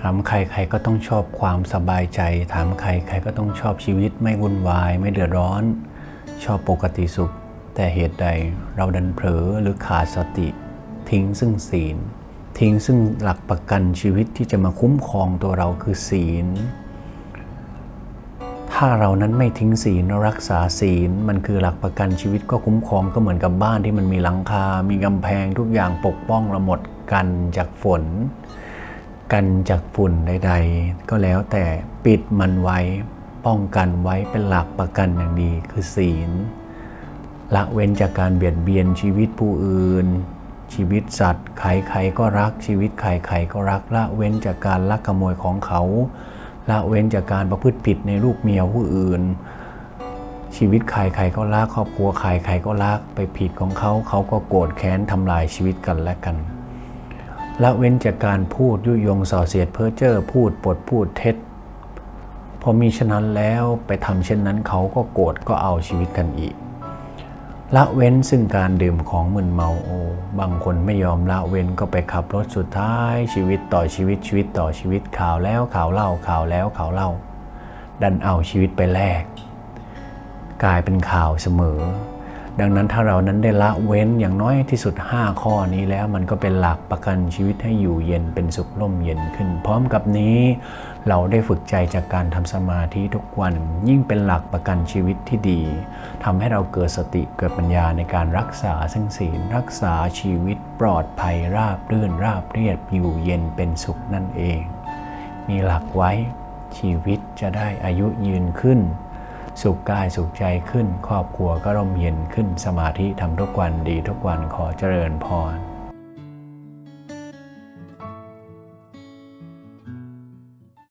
ถามใครใครก็ต้องชอบความสบายใจ ถามใครใครก็ต้องชอบชีวิต ไม่วุ่นวาย ไม่เดือดร้อน ชอบปกติสุข แต่เหตุใดเราดันเผลอหรือขาดสติ ทิ้งซึ่งศีล ทิ้งซึ่งหลักประกันชีวิตที่จะมาคุ้มครองตัวเราคือศีล ถ้าเรานั้นไม่ทิ้งศีลรารักษาศีล มันคือหลักประกันชีวิตก็คุ้มครองก็เหมือนกับบ้านที่มันมีหลังคา มีกำแพงทุกอย่างปกป้องเราหมดกันจากฝน กันจากฝุ่นใด ๆ ก็แล้วแต่ปิดมันไว้ ป้องกันไว้เป็นหลักประกันอย่างดีคือศีล ละเว้นจากการเบียดเบียนชีวิตผู้อื่น ชีวิตสัตว์ใครๆก็รักชีวิตใครๆก็รักละเว้นจากการลักขโมยของเขา ละเว้นจากการประพฤติผิดในลูกเมียผู้อื่น ชีวิตใครใครก็รักครอบครัวใครใครก็รักไปผิดของเขาเขาก็โกรธแค้นทำลายชีวิตกันและกัน ละเว้นจากการพูดยุยงส่อเสียดเพ้อเจ้อพูดปดพูดเท็จ พอมีฉะนั้นแล้วไปทำเช่นนั้นเขาก็โกรธก็เอาชีวิตกันอีก ละเว้นซึ่งการดื่มของมึนเมาโอบางคนไม่ยอมละเว้นก็ไปขับรถสุดท้ายชีวิตต่อชีวิตชีวิตต่อชีวิตข่าวแล้วข่าวเล่าข่าวแล้วข่าวเล่า ดันเอาชีวิตไปแลกกลายเป็นข่าวเสมอ ดังนั้นถ้าเรานั้นได้ละเว้นอย่างน้อยที่สุด 5 ข้อนี้แล้วมันก็เป็นหลักประกันชีวิตให้อยู่เย็นเป็นสุขร่มเย็นขึ้น พร้อมกับนี้ เราได้ฝึกใจจากการทำสมาธิทุกวัน ยิ่งเป็นหลักประกันชีวิตที่ดีทำให้เราเกิดสติเกิดปัญญาในการรักษาซึ่งศีลรักษาชีวิตปลอดภัยราบรื่นราบเรียบอยู่เย็นเป็นสุขนั่นเอง มีหลักไว้ชีวิตจะได้อายุยืนขึ้น สุขกายสุขใจขึ้น ครอบครัวก็ร่มเย็นขึ้นสมาธิทำทุกวันดีทุกวันขอเจริญพร